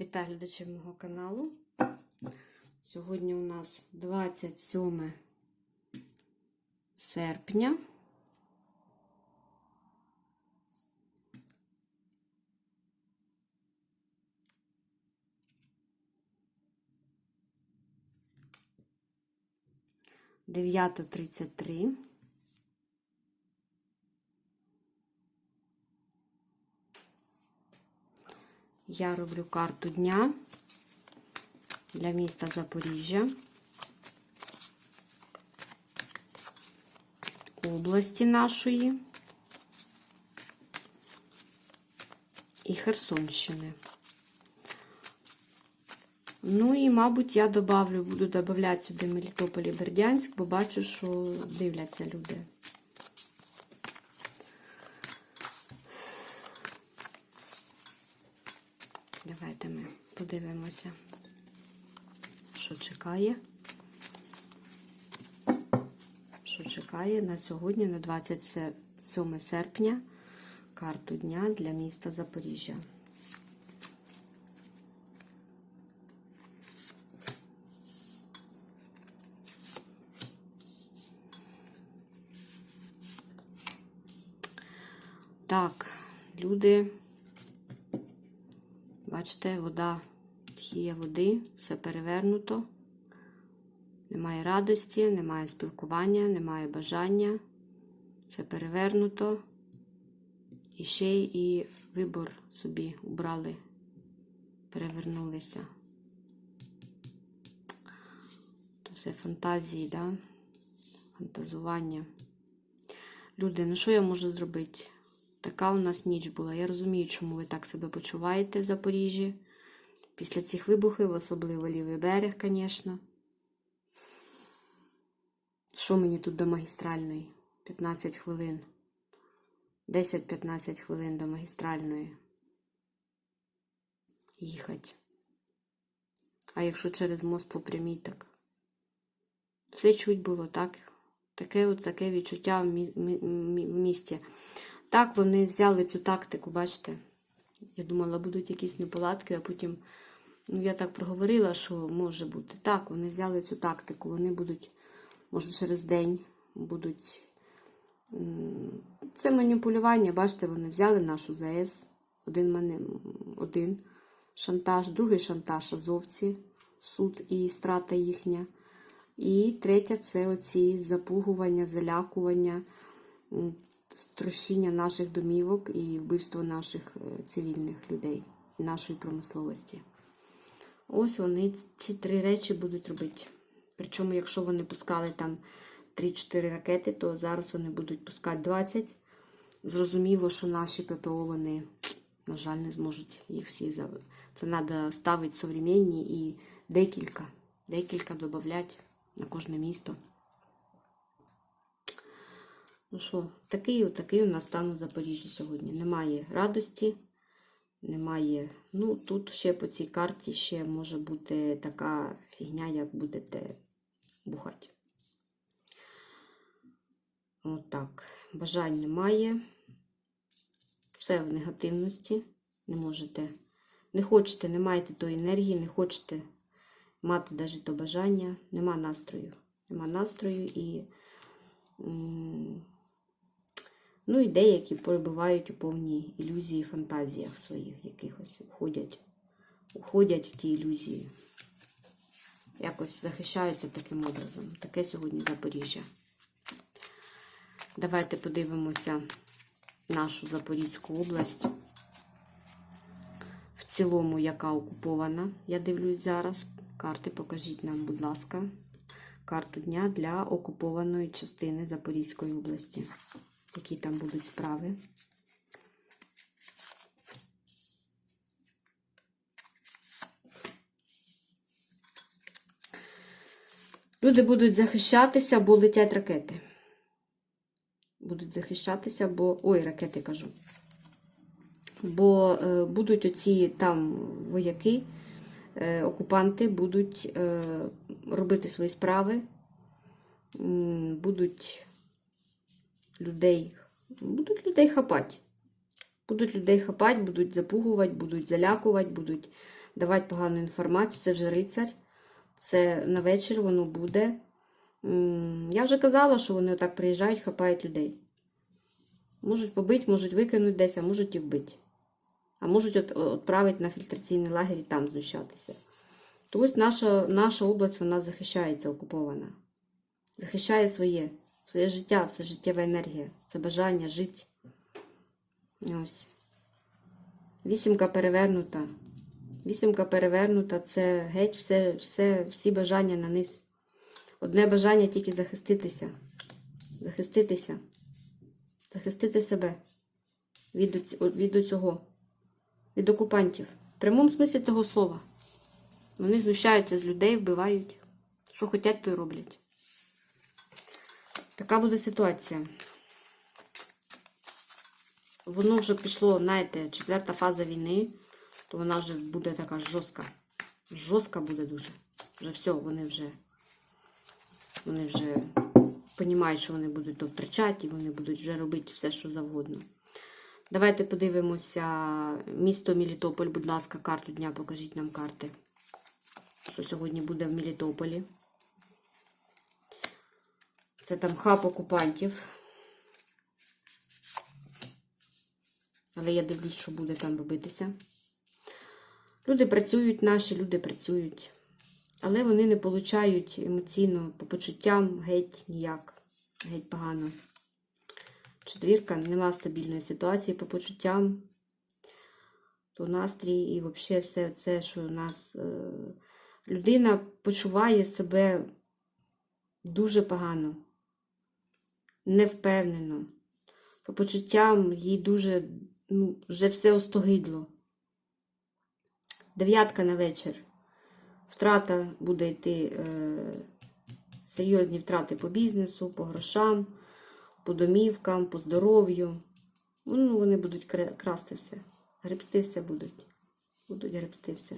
Вітаю глядачів мого каналу. Сьогодні у нас 27 серпня. Дев'ята тридцять три. Я роблю карту дня для міста Запоріжжя, області нашої і Херсонщини. Ну і, мабуть, я добавлю, буду додавати сюди Мелітополь і Бердянськ, бо бачу, що дивляться люди. Давайте ми подивимося, що чекає. Що чекає на сьогодні, на 27 серпня, карту дня для міста Запоріжжя. Так, люди. Бачите, вода, тхія води, все перевернуто. Немає радості, немає спілкування, немає бажання. Все перевернуто. І ще й вибор собі убрали, перевернулися. То все фантазії, да? фантазування. Люди, ну що я можу зробити? Така у нас ніч була. Я розумію, чому ви так себе почуваєте в Запоріжжі. Після цих вибухів, особливо лівий берег, звісно. Що мені тут до магістральної? 15 хвилин. 10-15 хвилин до магістральної. Їхати. А якщо через мост по прямій, так. Все чуть було, так? Таке от таке відчуття в, мі в місті. Так, вони взяли цю тактику, бачите? Я думала, будуть якісь неполадки, а потім, ну, я так проговорила, що може бути. Так, вони взяли цю тактику, вони будуть, може, через день будуть. Це маніпулювання, бачите, вони взяли нашу ЗАЕС, один, мене, один шантаж, другий шантаж азовці, суд і страта їхня. І третє це оці запугування, залякування трощіння наших домівок і вбивство наших цивільних людей і нашої промисловості. Ось вони ці три речі будуть робити. Причому, якщо вони пускали там 3-4 ракети, то зараз вони будуть пускати 20. Зрозуміло, що наші ППО вони, на жаль, не зможуть їх всі завити. Це треба ставити современні і декілька, декілька додати на кожне місто. Ну що, такий такий у нас стан у Запоріжжі сьогодні. Немає радості, немає. Ну, тут ще по цій карті ще може бути така фігня, як будете бухати. Отак. Бажань немає. Все в негативності. Не можете. Не хочете, не маєте тої енергії, не хочете мати навіть то бажання. Нема настрою. Нема настрою і. Ну і деякі перебувають у повній ілюзії, фантазіях своїх якихось уходять, уходять в ті ілюзії. Якось захищаються таким образом. Таке сьогодні Запоріжжя. Давайте подивимося нашу Запорізьку область. В цілому, яка окупована. Я дивлюсь зараз. Карти покажіть нам, будь ласка, карту дня для окупованої частини Запорізької області які там будуть справи. Люди будуть захищатися, бо летять ракети. Будуть захищатися, бо. Ой, ракети кажу. Бо е, будуть оці там вояки, е, окупанти будуть е, робити свої справи, будуть людей. Будуть людей хапати. Будуть людей хапати, будуть запугувати, будуть залякувати, будуть давати погану інформацію. Це вже рицар. Це на вечір воно буде. Я вже казала, що вони отак приїжджають, хапають людей. Можуть побити, можуть викинути десь, а можуть і вбити. А можуть відправити на фільтраційний лагерь і там знущатися. То ось наша, наша область вона захищається, окупована. Захищає своє, своє життя, це життєва енергія, це бажання жити. Ось. Вісімка перевернута. Вісімка перевернута це геть все, все, всі бажання на низ. Одне бажання тільки захиститися. Захиститися. Захистити себе від, від цього, від окупантів. В прямому смислі цього слова. Вони знущаються з людей, вбивають. Що хочуть, то й роблять. Така буде ситуація. Воно вже пішло, знаєте, четверта фаза війни, то вона вже буде така жорстка. Жорстка буде дуже. Вже все, вони вже. Вони вже розуміють, що вони будуть то втрачати, і вони будуть вже робити все, що завгодно. Давайте подивимося місто Мелітополь, будь ласка, карту дня, покажіть нам карти. Що сьогодні буде в Мелітополі. Це там хаб окупантів. Але я дивлюсь, що буде там робитися. Люди працюють, наші люди працюють. Але вони не получають емоційно по почуттям геть ніяк. Геть погано. Четвірка, нема стабільної ситуації по почуттям. То настрій і взагалі все це, що у нас е, людина почуває себе дуже погано, невпевнено. По почуттям їй дуже ну, вже все остогидло. Дев'ятка на вечір. Втрата буде йти е, серйозні втрати по бізнесу, по грошам, по домівкам, по здоров'ю. Ну, вони будуть красти все. Гребсти все будуть. Будуть гребсти все.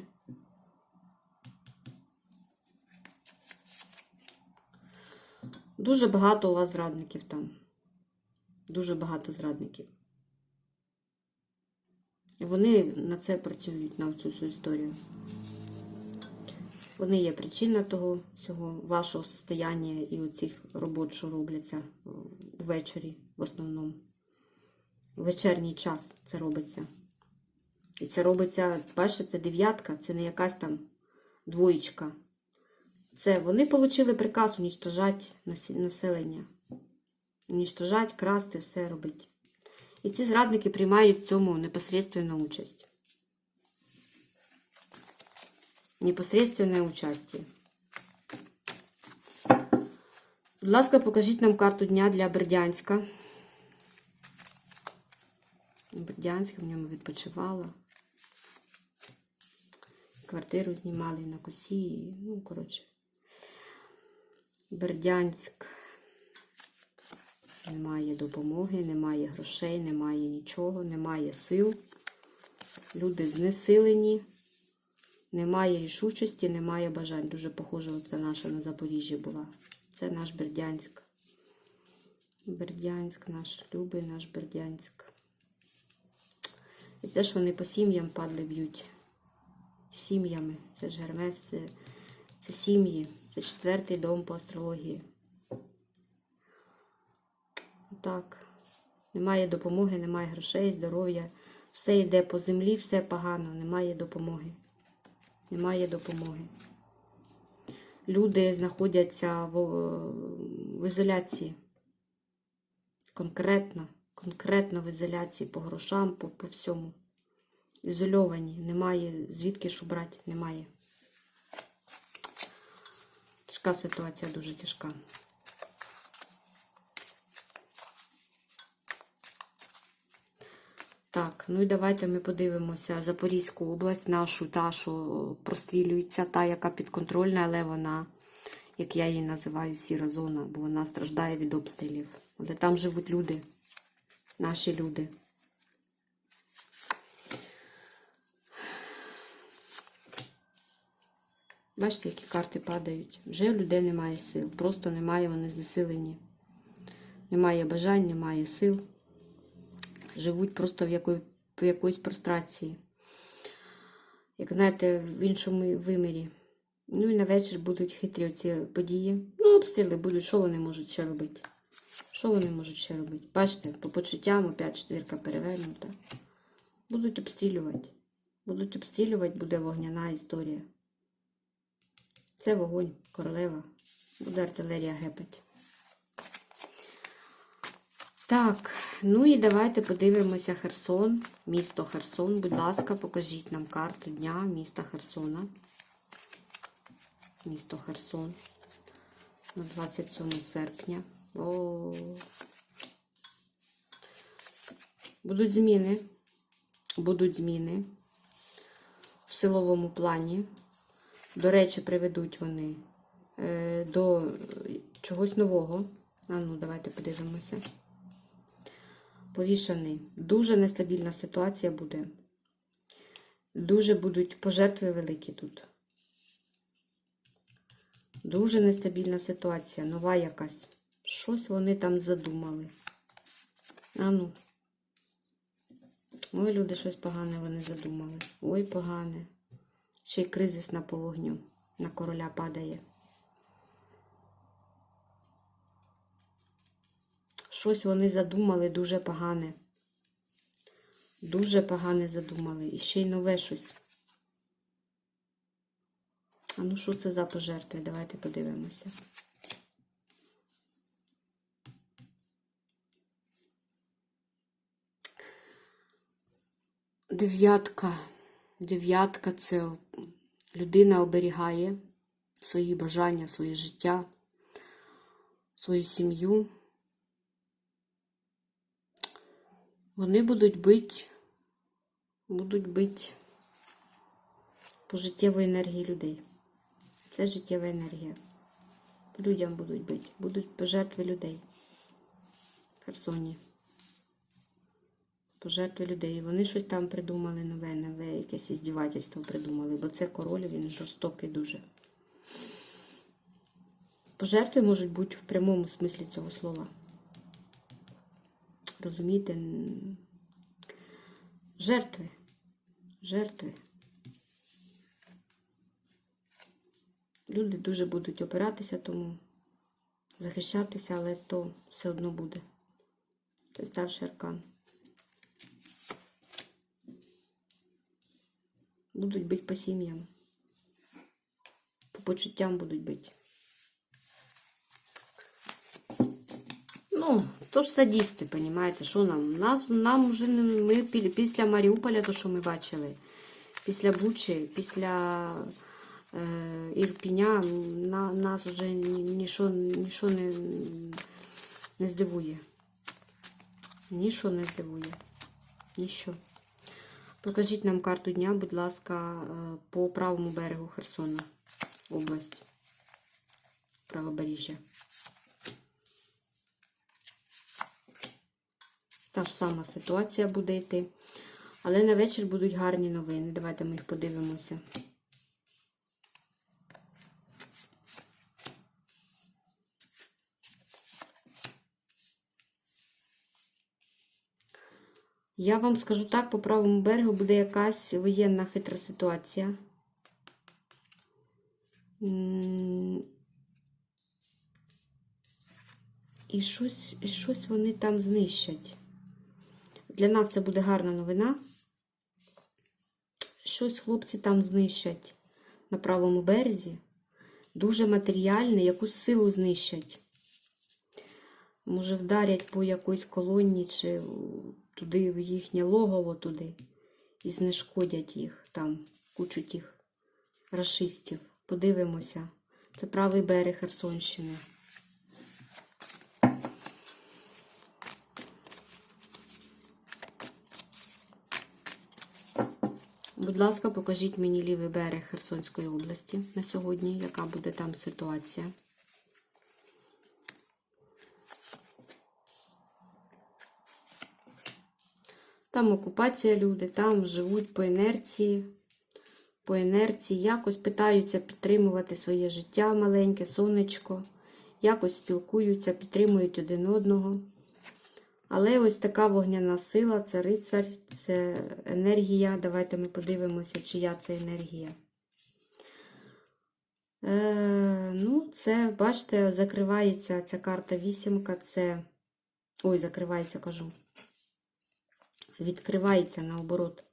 Дуже багато у вас зрадників там. Дуже багато зрадників. І Вони на це працюють, на цю всю історію. Вони є причина того всього вашого состояння і оцих робот, що робляться е, ввечері в основному. В вечірній час це робиться. І це робиться, бачите, це дев'ятка, це не якась там двоєчка. Це вони отримали приказ унічтожати населення. Унічтожати, красти, все робити. І ці зрадники приймають в цьому непосредственну участь. Непосредственне участие. Будь ласка, покажіть нам карту дня для Бердянська. Бердянська в ньому відпочивала. Квартиру знімали на косі. Ну, коротше. Бердянськ. Немає допомоги, немає грошей, немає нічого, немає сил. Люди знесилені. Немає рішучості, немає бажань. Дуже похоже, це наша на Запоріжжі була. Це наш Бердянськ. Бердянськ, наш любий наш Бердянськ. І це ж вони по сім'ям падли б'ють. Сім'ями. Це ж Гермес, це, це сім'ї. Це четвертий дом по астрології. Так. Немає допомоги, немає грошей, здоров'я. Все йде по землі, все погано, немає допомоги. Немає допомоги. Люди знаходяться в, в ізоляції. Конкретно, конкретно в ізоляції по грошам, по, по всьому. Ізольовані. Немає звідки що брати, немає. Тяжка ситуація, дуже тяжка. Так, ну і давайте ми подивимося Запорізьку область, нашу, та, що прострілюється, та, яка підконтрольна, але вона, як я її називаю, сіра зона, бо вона страждає від обстрілів. Але там живуть люди, наші люди. Бачите, які карти падають. Вже в людей немає сил. Просто немає, вони знесилені. Немає бажань, немає сил живуть просто в, якої, в якоїсь прострації. як знаєте, в іншому вимірі. Ну і на вечір будуть хитрі ці події. Ну, обстріли будуть, що вони можуть ще робити? Що вони можуть ще робити? Бачите, по почуттям опять четвірка перевернута. Будуть обстрілювати. Будуть обстрілювати, буде вогняна історія. Це вогонь, королева. Буде артилерія гепать. Так, ну і давайте подивимося Херсон, місто Херсон. Будь ласка, покажіть нам карту дня міста Херсона. Місто Херсон на 27 серпня. О. Будуть зміни. Будуть зміни в силовому плані. До речі, приведуть вони е, до чогось нового. А ну, давайте подивимося. Повішаний. Дуже нестабільна ситуація буде. Дуже будуть пожертви великі тут. Дуже нестабільна ситуація, нова якась. Щось вони там задумали. А ну. Ой, люди, щось погане вони задумали. Ой, погане. Ще й кризис на по вогню. На короля падає. Щось вони задумали дуже погане. Дуже погане задумали. І ще й нове щось. А ну що це за пожертви? Давайте подивимося. Дев'ятка. Дев'ятка це людина оберігає свої бажання, своє життя, свою сім'ю. Вони будуть бити, будуть бити по життєвої енергії людей. Це життєва енергія. Людям будуть бити, будуть пожертви людей в Херсоні. Пожертви людей. Вони щось там придумали нове, нове, якесь іздівательство придумали, бо це король, він жорстокий дуже. Пожертви можуть бути в прямому смислі цього слова. Розумієте? Жертви. Жертви. Люди дуже будуть опиратися тому, захищатися, але то все одно буде. Це старший аркан. Будуть бити по сім'ям. По почуттям будуть бити. Ну, то ж садісти, понімаєте, що нам? Нас, нам вже не, ми пі- після Маріуполя, то що ми бачили, після Бучі, після е, Ірпіня, на, нас вже ні- ніщо, ніщо не, не здивує. Ніщо не здивує. Ніщо. Покажіть нам карту дня, будь ласка, е, по правому берегу Херсона, область, правобережжя. Та ж сама ситуація буде йти. Але на вечір будуть гарні новини. Давайте ми їх подивимося. Я вам скажу так, по правому берегу буде якась воєнна хитра ситуація. І щось, і щось вони там знищать. Для нас це буде гарна новина. Щось хлопці там знищать на правому березі. Дуже матеріальне, якусь силу знищать. Може, вдарять по якоїсь колонні чи туди в їхнє логово туди. І знешкодять їх там, кучу тих рашистів. Подивимося. Це правий берег Херсонщини. Будь ласка, покажіть мені лівий берег Херсонської області на сьогодні, яка буде там ситуація. Там окупація люди, там живуть по інерції, по інерції, якось питаються підтримувати своє життя маленьке, сонечко, якось спілкуються, підтримують один одного. Але ось така вогняна сила, це рицар, це енергія. Давайте ми подивимося, чия це енергія. Е, ну, це, бачите, закривається ця карта вісімка, це. Ой, закривається, кажу. Відкривається наоборот.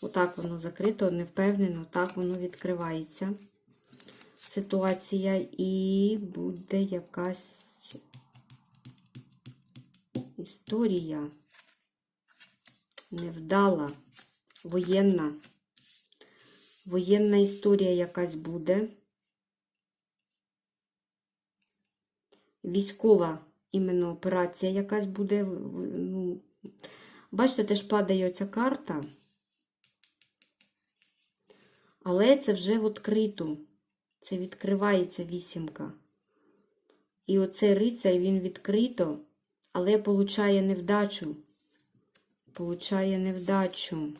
Отак воно закрито, не впевнено, так воно відкривається. Ситуація, і буде якась історія невдала, воєнна. Воєнна історія якась буде. Військова іменно операція якась буде. Ну, бачите, теж падає оця карта. Але це вже відкрито. Це відкривається вісімка. І оцей рицар, він відкрито, але получає невдачу. Получає невдачу.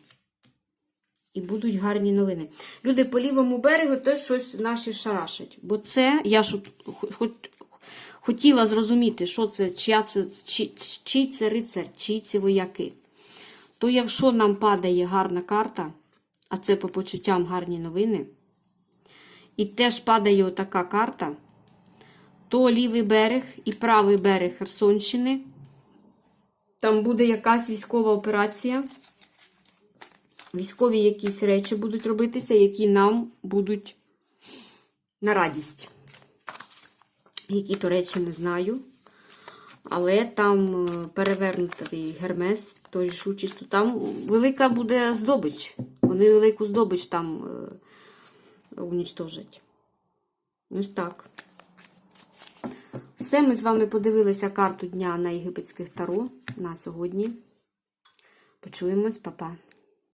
І будуть гарні новини. Люди по лівому берегу теж щось наші шарашать. Бо це, я ж хотіла зрозуміти, що це, чия це, чи, чий це рицар, чиї це вояки. То якщо нам падає гарна карта, а це по почуттям гарні новини, і теж падає отака карта, то лівий берег і правий берег Херсонщини. Там буде якась військова операція. Військові якісь речі будуть робитися, які нам будуть на радість. Які то речі не знаю. Але там е, перевернутий гермес, то рішучість, то там велика буде здобич. Вони велику здобич там е, унічтожать. Ось так. Все, ми з вами подивилися карту дня на єгипетських таро на сьогодні. Почуємось, па-па.